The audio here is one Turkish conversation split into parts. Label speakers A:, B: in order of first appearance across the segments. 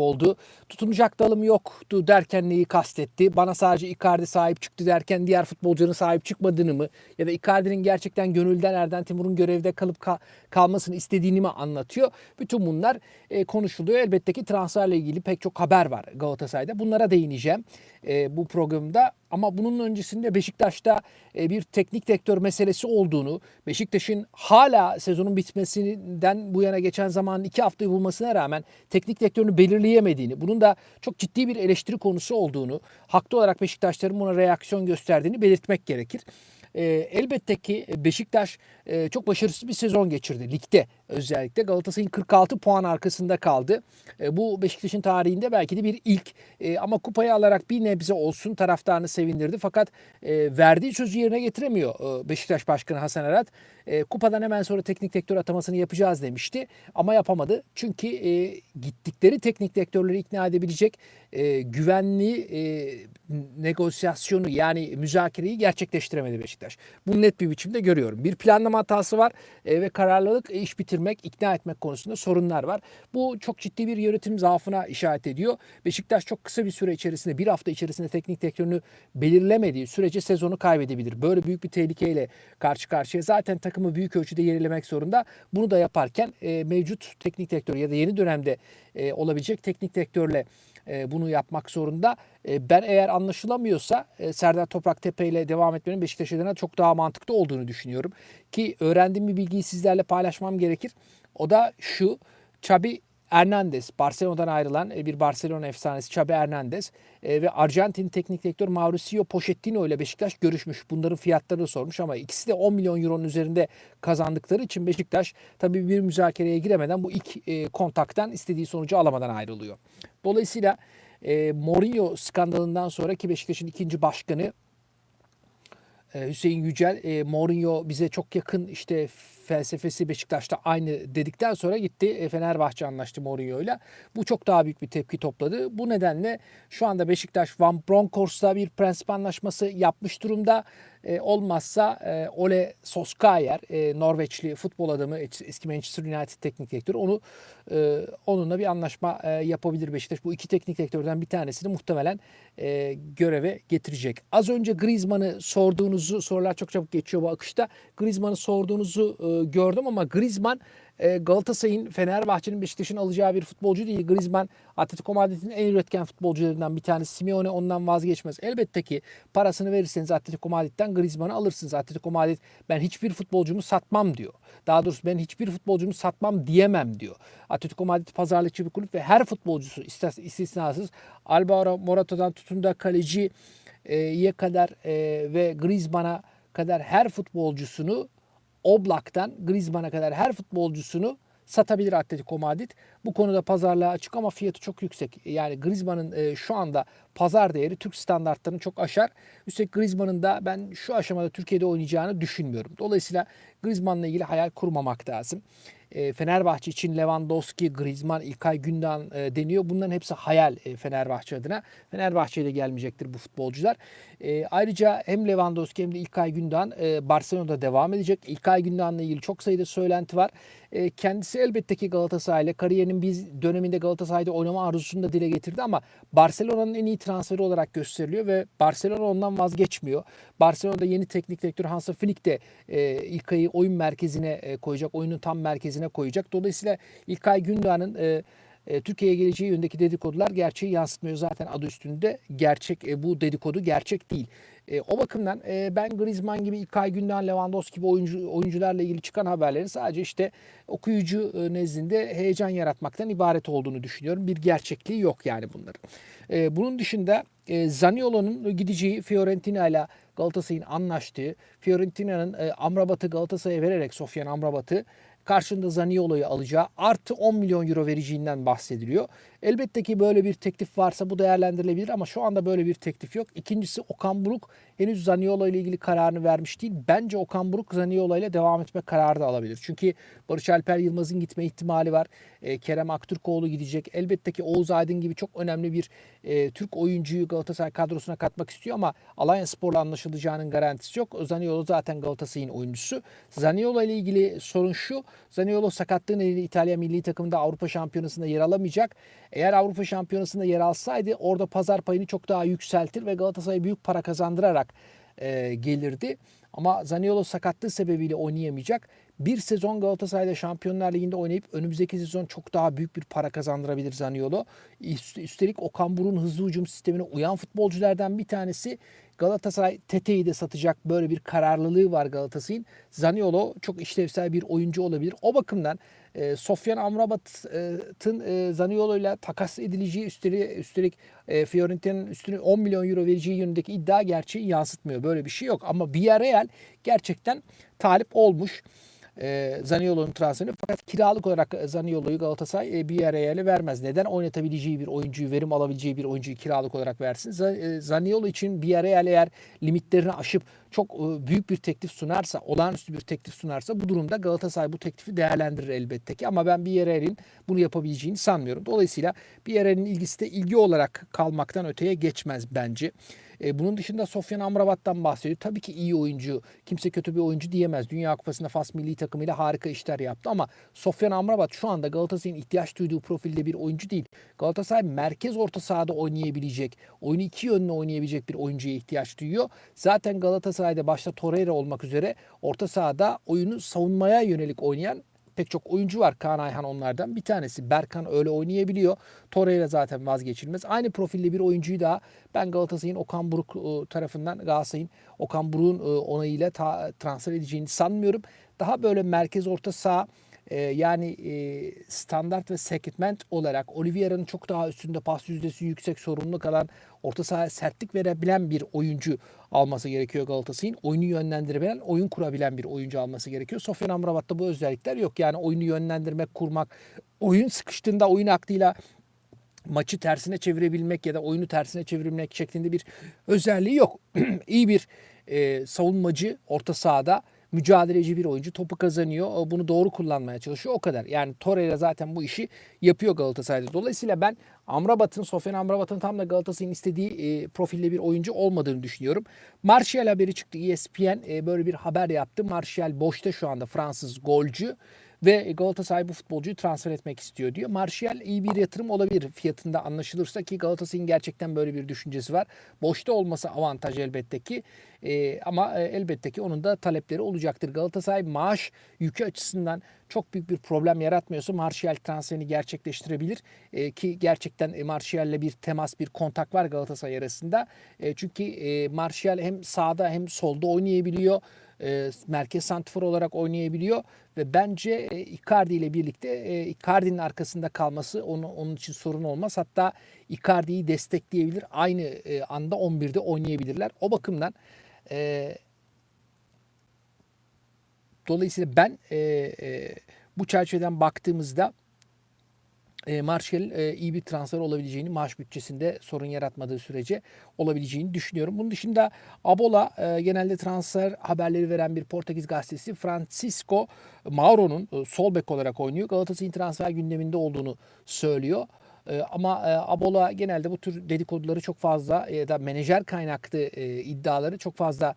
A: oldu. Tutunacak dalım yoktu derken neyi kastetti? Bana sadece Icardi sahip çıktı derken diğer futbolcuların sahip çıkmadığını mı? Ya da Icardi'nin gerçekten gönülden Erden Timur'un görevde kalıp ka- kalmasını istediğini mi anlatıyor? Bütün bunlar e, konuşuluyor. Elbette ki transferle ilgili pek çok haber var Galatasaray'da. Bunlara değineceğim e, bu programda. Ama bunun öncesinde Beşiktaş'ta e, bir teknik direktör meselesi olduğunu, Beşiktaş'ın hala sezonun bitmesinden bu yana geçen zamanın iki haftayı bulmasına rağmen teknik direktörünü belirleyemediğini, bunun da çok ciddi bir eleştiri konusu olduğunu, haklı olarak Beşiktaşların buna reaksiyon gösterdiğini belirtmek gerekir. E, elbette ki Beşiktaş e, çok başarısız bir sezon geçirdi ligde özellikle. Galatasaray'ın 46 puan arkasında kaldı. E, bu Beşiktaş'ın tarihinde belki de bir ilk E, ama kupayı alarak bir nebze olsun taraftarını sevindirdi. Fakat e, verdiği sözü yerine getiremiyor e, Beşiktaş Başkanı Hasan Arat. E, kupadan hemen sonra teknik direktör atamasını yapacağız demişti ama yapamadı. Çünkü e, gittikleri teknik direktörleri ikna edebilecek e, güvenli e, negosyasyonu yani müzakereyi gerçekleştiremedi Beşiktaş. Bunu net bir biçimde görüyorum. Bir planlama hatası var e, ve kararlılık e, iş bitirmek, ikna etmek konusunda sorunlar var. Bu çok ciddi bir yönetim zaafına işaret ediyor. Beşiktaş çok kısa bir süre içerisinde, bir hafta içerisinde teknik direktörünü belirlemediği sürece sezonu kaybedebilir. Böyle büyük bir tehlikeyle karşı karşıya. Zaten takımı büyük ölçüde yenilemek zorunda. Bunu da yaparken e, mevcut teknik direktör ya da yeni dönemde e, olabilecek teknik direktörle e, bunu yapmak zorunda. E, ben eğer anlaşılamıyorsa e, Serdar Topraktepe ile devam etmenin Beşiktaş adına çok daha mantıklı olduğunu düşünüyorum. Ki öğrendiğim bir bilgiyi sizlerle paylaşmam gerekir. O da şu. Xabi Hernandez, Barcelona'dan ayrılan e, bir Barcelona efsanesi Xabi Hernandez e, ve Arjantin teknik direktör Mauricio Pochettino ile Beşiktaş görüşmüş. Bunların fiyatlarını sormuş ama ikisi de 10 milyon euronun üzerinde kazandıkları için Beşiktaş tabii bir müzakereye giremeden bu ilk e, kontaktan istediği sonucu alamadan ayrılıyor. Dolayısıyla Mourinho skandalından sonraki Beşiktaş'ın ikinci başkanı Hüseyin Yücel Mourinho bize çok yakın işte felsefesi Beşiktaş'ta aynı dedikten sonra gitti e, Fenerbahçe anlaştı Mourinho ile. Bu çok daha büyük bir tepki topladı. Bu nedenle şu anda Beşiktaş Van Bronckhorst'la bir prensip anlaşması yapmış durumda. E, olmazsa e, Ole Solskjaer, e, Norveçli futbol adamı, eski Manchester United teknik direktörü onu e, onunla bir anlaşma e, yapabilir Beşiktaş. Bu iki teknik direktörden bir tanesini muhtemelen e, göreve getirecek. Az önce Griezmann'ı sorduğunuzu, sorular çok çabuk geçiyor bu akışta. Griezmann'ı sorduğunuzu e, gördüm ama Griezmann e, Galatasaray'ın, Fenerbahçe'nin, Beşiktaş'ın alacağı bir futbolcu değil. Griezmann Atletico Madrid'in en üretken futbolcularından bir tanesi. Simeone ondan vazgeçmez. Elbette ki parasını verirseniz Atletico Madrid'den Griezmann'ı alırsınız. Atletico Madrid ben hiçbir futbolcumu satmam diyor. Daha doğrusu ben hiçbir futbolcumu satmam diyemem diyor. Atletico Madrid pazarlıkçı bir kulüp ve her futbolcusu istisnasız Alvaro Morata'dan tutun da kaleciye kadar e, ve Griezmann'a kadar her futbolcusunu Oblak'tan Griezmann'a kadar her futbolcusunu satabilir Atletico Madrid. Bu konuda pazarlığa açık ama fiyatı çok yüksek. Yani Griezmann'ın e, şu anda pazar değeri Türk standartlarını çok aşar. Üstelik Griezmann'ın da ben şu aşamada Türkiye'de oynayacağını düşünmüyorum. Dolayısıyla Griezmann'la ilgili hayal kurmamak lazım. E, Fenerbahçe için Lewandowski, Griezmann, İlkay Gündoğan e, deniyor. Bunların hepsi hayal e, Fenerbahçe adına. Fenerbahçe'ye de gelmeyecektir bu futbolcular. Ayrıca hem Lewandowski hem de İlkay Gündoğan Barcelona'da devam edecek. İlkay Gündoğan'la ilgili çok sayıda söylenti var. Kendisi elbette ki Galatasaray'la kariyerinin bir döneminde Galatasaray'da oynama arzusunu da dile getirdi ama Barcelona'nın en iyi transferi olarak gösteriliyor ve Barcelona ondan vazgeçmiyor. Barcelona'da yeni teknik direktör Hansa Flick de e, İlkay'ı oyun merkezine e, koyacak. Oyunun tam merkezine koyacak. Dolayısıyla İlkay Gündoğan'ın e, e, Türkiye'ye geleceği yöndeki dedikodular gerçeği yansıtmıyor zaten adı üstünde. Gerçek e, bu dedikodu gerçek değil. E, o bakımdan e, ben Griezmann gibi İlkay Gündoğan, Lewandowski gibi oyuncu, oyuncularla ilgili çıkan haberlerin sadece işte okuyucu e, nezdinde heyecan yaratmaktan ibaret olduğunu düşünüyorum. Bir gerçekliği yok yani bunların. Bunun dışında Zaniolo'nun gideceği Fiorentina ile Galatasaray'ın anlaştığı, Fiorentina'nın Amrabat'ı Galatasaray'a vererek Sofyan Amrabat'ı karşında Zaniolo'yu alacağı artı 10 milyon euro vereceğinden bahsediliyor. Elbette ki böyle bir teklif varsa bu değerlendirilebilir ama şu anda böyle bir teklif yok. İkincisi Okan Buruk henüz Zaniolo ile ilgili kararını vermiş değil. Bence Okan Buruk Zaniolo ile devam etme kararı da alabilir. Çünkü Barış Alper Yılmaz'ın gitme ihtimali var. E, Kerem Aktürkoğlu gidecek. Elbette ki Oğuz Aydın gibi çok önemli bir e, Türk oyuncuyu Galatasaray kadrosuna katmak istiyor ama Alanya Spor'la anlaşılacağının garantisi yok. Zaniolo zaten Galatasaray'ın oyuncusu. Zaniolo ile ilgili sorun şu. Zaniolo sakatlığın nedeniyle İtalya milli takımında Avrupa Şampiyonası'nda yer alamayacak. Eğer Avrupa Şampiyonası'nda yer alsaydı orada pazar payını çok daha yükseltir ve Galatasaray'a büyük para kazandırarak e, gelirdi. Ama Zaniolo sakatlığı sebebiyle oynayamayacak. Bir sezon Galatasaray'da Şampiyonlar Ligi'nde oynayıp önümüzdeki sezon çok daha büyük bir para kazandırabilir Zaniolo. Üst- Üstelik Okan Buruk'un hızlı hücum sistemine uyan futbolculardan bir tanesi. Galatasaray Tete'yi de satacak böyle bir kararlılığı var Galatasaray'ın. Zaniolo çok işlevsel bir oyuncu olabilir. O bakımdan e, Sofyan Amrabat'ın e, Zaniolo ile takas edileceği üstelik, üstelik e, Fiorentina'nın üstüne 10 milyon euro vereceği yönündeki iddia gerçeği yansıtmıyor. Böyle bir şey yok. Ama Villarreal gerçekten talip olmuş e, Zaniolo'nun transferini. Fakat kiralık olarak Zaniolo'yu Galatasaray e, Villarreal'e vermez. Neden oynatabileceği bir oyuncuyu, verim alabileceği bir oyuncuyu kiralık olarak versin? E, Zaniolo için Villarreal eğer limitlerini aşıp çok e, büyük bir teklif sunarsa, olağanüstü bir teklif sunarsa bu durumda Galatasaray bu teklifi değerlendirir elbette ki. Ama ben Villarreal'in bunu yapabileceğini sanmıyorum. Dolayısıyla Villarreal'in ilgisi de ilgi olarak kalmaktan öteye geçmez bence. E, bunun dışında Sofyan Amrabat'tan bahsediyor. Tabii ki iyi oyuncu. Kimse kötü bir oyuncu diyemez. Dünya Kupası'nda Fas milli takımıyla harika işler yaptı ama Sofyan Amrabat şu anda Galatasaray'ın ihtiyaç duyduğu profilde bir oyuncu değil. Galatasaray merkez orta sahada oynayabilecek, oyunu iki yönlü oynayabilecek bir oyuncuya ihtiyaç duyuyor. Zaten Galatasaray'da başta Torreira olmak üzere orta sahada oyunu savunmaya yönelik oynayan pek çok oyuncu var. Kaan Ayhan onlardan bir tanesi. Berkan öyle oynayabiliyor. Torreira zaten vazgeçilmez. Aynı profilde bir oyuncuyu daha ben Galatasaray'ın Okan Buruk e, tarafından Galatasaray'ın Okan Buruk'un e, onayıyla transfer edeceğini sanmıyorum. Daha böyle merkez orta saha e, yani e, standart ve segment olarak Oliveira'nın çok daha üstünde pas yüzdesi yüksek sorumluluk alan orta sahaya sertlik verebilen bir oyuncu alması gerekiyor Galatasaray'ın. Oyunu yönlendirebilen, oyun kurabilen bir oyuncu alması gerekiyor. Sofyan Amrabat'ta bu özellikler yok. Yani oyunu yönlendirmek, kurmak, oyun sıkıştığında oyun aklıyla maçı tersine çevirebilmek ya da oyunu tersine çevirmek şeklinde bir özelliği yok. İyi bir e, savunmacı orta sahada mücadeleci bir oyuncu topu kazanıyor. Bunu doğru kullanmaya çalışıyor. O kadar. Yani Torreira zaten bu işi yapıyor Galatasaray'da. Dolayısıyla ben Amrabat'ın, Sofyan Amrabat'ın tam da Galatasaray'ın istediği e, profilde bir oyuncu olmadığını düşünüyorum. Martial haberi çıktı. ESPN e, böyle bir haber yaptı. Martial boşta şu anda Fransız golcü ve Galatasaray bu futbolcuyu transfer etmek istiyor diyor. Martial iyi bir yatırım olabilir fiyatında anlaşılırsa ki Galatasaray'ın gerçekten böyle bir düşüncesi var. Boşta olması avantaj elbette ki Ee, ama e, elbette ki onun da talepleri olacaktır. Galatasaray maaş yükü açısından çok büyük bir problem yaratmıyorsa Martial transferini gerçekleştirebilir. Ee, ki gerçekten e, Martial'le bir temas, bir kontak var Galatasaray arasında. E, çünkü e, Martial hem sağda hem solda oynayabiliyor e, merkez santrfor olarak oynayabiliyor ve bence e, Icardi ile birlikte e, Icardi'nin arkasında kalması onu, onun için sorun olmaz. Hatta Icardi'yi destekleyebilir. Aynı e, anda 11'de oynayabilirler. O bakımdan e, dolayısıyla ben e, e, bu çerçeveden baktığımızda e, Martial e, iyi bir transfer olabileceğini maaş bütçesinde sorun yaratmadığı sürece olabileceğini düşünüyorum. Bunun dışında Abola e, genelde transfer haberleri veren bir Portekiz gazetesi Francisco Mauro'nun e, sol bek olarak oynuyor. Galatasaray'ın transfer gündeminde olduğunu söylüyor. Ama Abola genelde bu tür dedikoduları çok fazla ya da menajer kaynaklı iddiaları çok fazla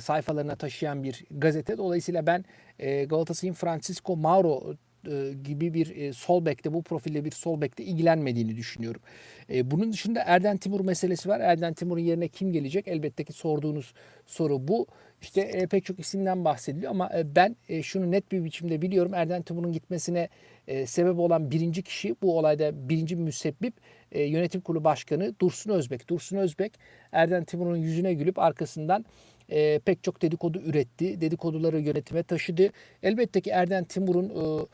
A: sayfalarına taşıyan bir gazete. Dolayısıyla ben Galatasaray'ın Francisco Mauro e, gibi bir e, sol bekte bu profilde bir sol bekte ilgilenmediğini düşünüyorum. E, bunun dışında Erden Timur meselesi var. Erden Timur'un yerine kim gelecek? Elbette ki sorduğunuz soru bu. İşte pek çok isimden bahsediliyor ama ben şunu net bir biçimde biliyorum. Erden Timur'un gitmesine sebep olan birinci kişi bu olayda birinci müsebbip yönetim kurulu başkanı Dursun Özbek. Dursun Özbek Erden Timur'un yüzüne gülüp arkasından e, pek çok dedikodu üretti. Dedikoduları yönetime taşıdı. Elbette ki Erden Timur'un e,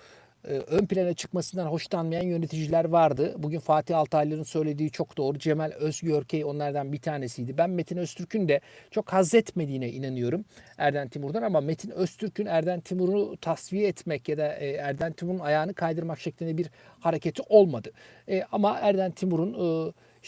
A: e, ön plana çıkmasından hoşlanmayan yöneticiler vardı. Bugün Fatih Altaylı'nın söylediği çok doğru. Cemal Özgörkey onlardan bir tanesiydi. Ben Metin Öztürk'ün de çok haz etmediğine inanıyorum Erden Timur'dan ama Metin Öztürk'ün Erden Timur'u tasfiye etmek ya da e, Erden Timur'un ayağını kaydırmak şeklinde bir hareketi olmadı. E, ama Erden Timur'un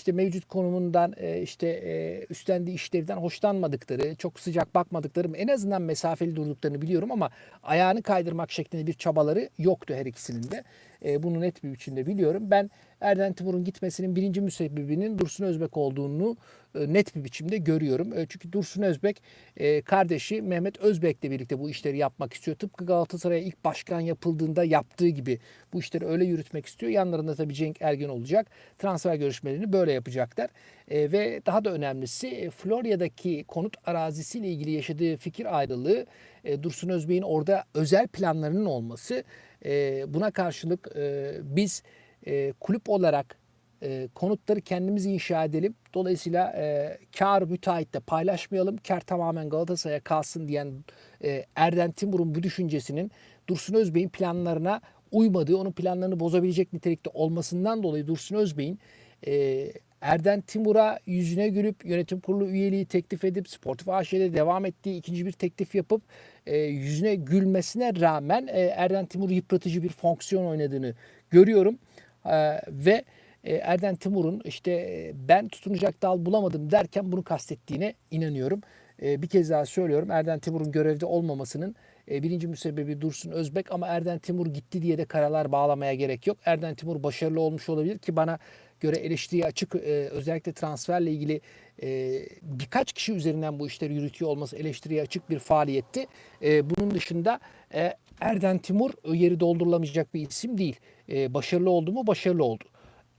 A: işte mevcut konumundan e, işte e, üstlendiği işlevden hoşlanmadıkları, çok sıcak bakmadıkları en azından mesafeli durduklarını biliyorum ama ayağını kaydırmak şeklinde bir çabaları yoktu her ikisinin de. E, bunu net bir biçimde biliyorum. Ben Erden Timur'un gitmesinin birinci müsebbibinin Dursun Özbek olduğunu e, net bir biçimde görüyorum. E, Çünkü Dursun Özbek e, kardeşi Mehmet Özbek'le birlikte bu işleri yapmak istiyor. Tıpkı Galatasaray'a ilk başkan yapıldığında yaptığı gibi bu işleri öyle yürütmek istiyor. Yanlarında tabii Cenk Ergen olacak. Transfer görüşmelerini böyle yapacaklar. E, Ve daha da önemlisi e, Florya'daki konut arazisiyle ilgili yaşadığı fikir ayrılığı e, Dursun Özbek'in orada özel planlarının olması. E, Buna karşılık e, biz e, kulüp olarak e, konutları kendimiz inşa edelim. Dolayısıyla e, kar müteahhitle paylaşmayalım. Kar tamamen Galatasaray'a kalsın diyen e, Erden Timur'un bu düşüncesinin Dursun Özbey'in planlarına uymadığı, onun planlarını bozabilecek nitelikte olmasından dolayı Dursun Özbey'in e, Erden Timur'a yüzüne gülüp yönetim kurulu üyeliği teklif edip Sportif AŞ'de devam ettiği ikinci bir teklif yapıp e, yüzüne gülmesine rağmen e, Erden Timur yıpratıcı bir fonksiyon oynadığını görüyorum. E, ve e, Erden Timur'un işte e, ben tutunacak dal bulamadım derken bunu kastettiğine inanıyorum. E, bir kez daha söylüyorum Erden Timur'un görevde olmamasının birinci müsebbibi Dursun Özbek ama Erden Timur gitti diye de karalar bağlamaya gerek yok. Erden Timur başarılı olmuş olabilir ki bana göre eleştiriye açık e, özellikle transferle ilgili e, birkaç kişi üzerinden bu işleri yürütüyor olması eleştiriye açık bir faaliyetti. E, bunun dışında e, Erden Timur e, yeri doldurulamayacak bir isim değil. E, başarılı oldu mu? Başarılı oldu.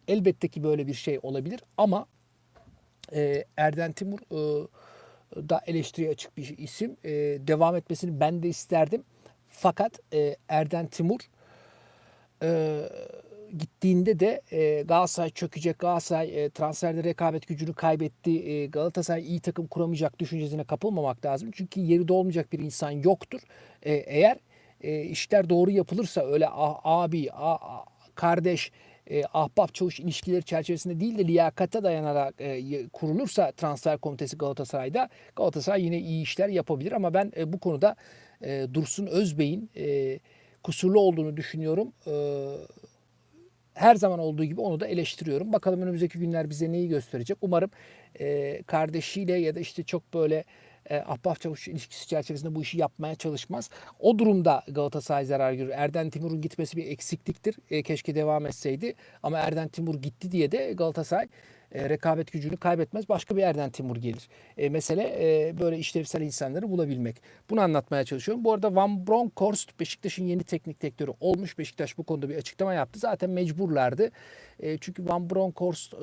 A: Elbette ki böyle bir şey olabilir ama e, Erden Timur e, da eleştiriye açık bir isim. E, devam etmesini ben de isterdim. Fakat e, Erden Timur e, gittiğinde de e, Galatasaray çökecek, Galatasaray e, transferde rekabet gücünü kaybetti, e, Galatasaray iyi takım kuramayacak düşüncesine kapılmamak lazım. Çünkü yerinde olmayacak bir insan yoktur. E, eğer e, işler doğru yapılırsa öyle a- abi, a- a- kardeş, e, ahbap çavuş ilişkileri çerçevesinde değil de liyakate dayanarak e, kurulursa transfer komitesi Galatasaray'da Galatasaray yine iyi işler yapabilir ama ben e, bu konuda e, Dursun Özbey'in e, kusurlu olduğunu düşünüyorum. E, her zaman olduğu gibi onu da eleştiriyorum. Bakalım önümüzdeki günler bize neyi gösterecek. Umarım e, kardeşiyle ya da işte çok böyle e, ahbap çavuş ilişkisi çerçevesinde bu işi yapmaya çalışmaz. O durumda Galatasaray zarar görür. Erden Timur'un gitmesi bir eksikliktir. E, keşke devam etseydi. Ama Erden Timur gitti diye de Galatasaray e, rekabet gücünü kaybetmez. Başka bir Erden Timur gelir. E, mesele e, böyle işlevsel insanları bulabilmek. Bunu anlatmaya çalışıyorum. Bu arada Van Bronckhorst Beşiktaş'ın yeni teknik direktörü olmuş. Beşiktaş bu konuda bir açıklama yaptı. Zaten mecburlardı. E, çünkü Van Bronckhorst e,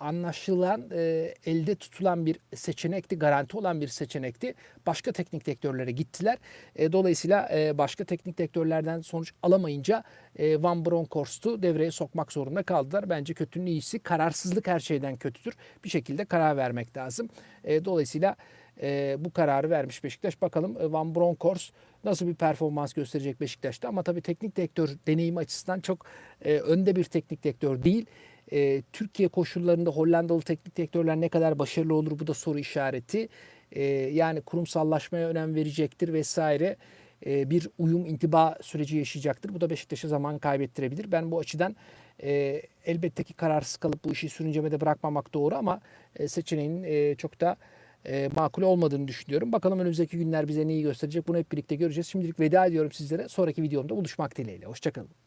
A: anlaşılan e, elde tutulan bir seçenekti. Garanti olan bir seçenekti. Başka teknik direktörlere gittiler. E, dolayısıyla e, başka teknik direktörlerden sonuç alamayınca e, Van Bronckhorst'u devreye sokmak zorunda kaldılar. Bence kötünün iyisi kararsızlık her şeyden kötüdür. Bir şekilde karar vermek lazım. E, dolayısıyla e, bu kararı vermiş Beşiktaş. Bakalım Van Bronckhorst nasıl bir performans gösterecek Beşiktaş'ta. Ama tabii teknik direktör deneyimi açısından çok önde bir teknik direktör değil. Türkiye koşullarında Hollandalı teknik direktörler ne kadar başarılı olur bu da soru işareti. Yani kurumsallaşmaya önem verecektir vesaire e, bir uyum intiba süreci yaşayacaktır. Bu da Beşiktaş'a zaman kaybettirebilir. Ben bu açıdan e, elbette ki kararsız kalıp bu işi sürüncemede bırakmamak doğru ama e, seçeneğin e, çok da e, makul olmadığını düşünüyorum. Bakalım önümüzdeki günler bize neyi gösterecek bunu hep birlikte göreceğiz. Şimdilik veda ediyorum sizlere. Sonraki videomda buluşmak dileğiyle. Hoşçakalın.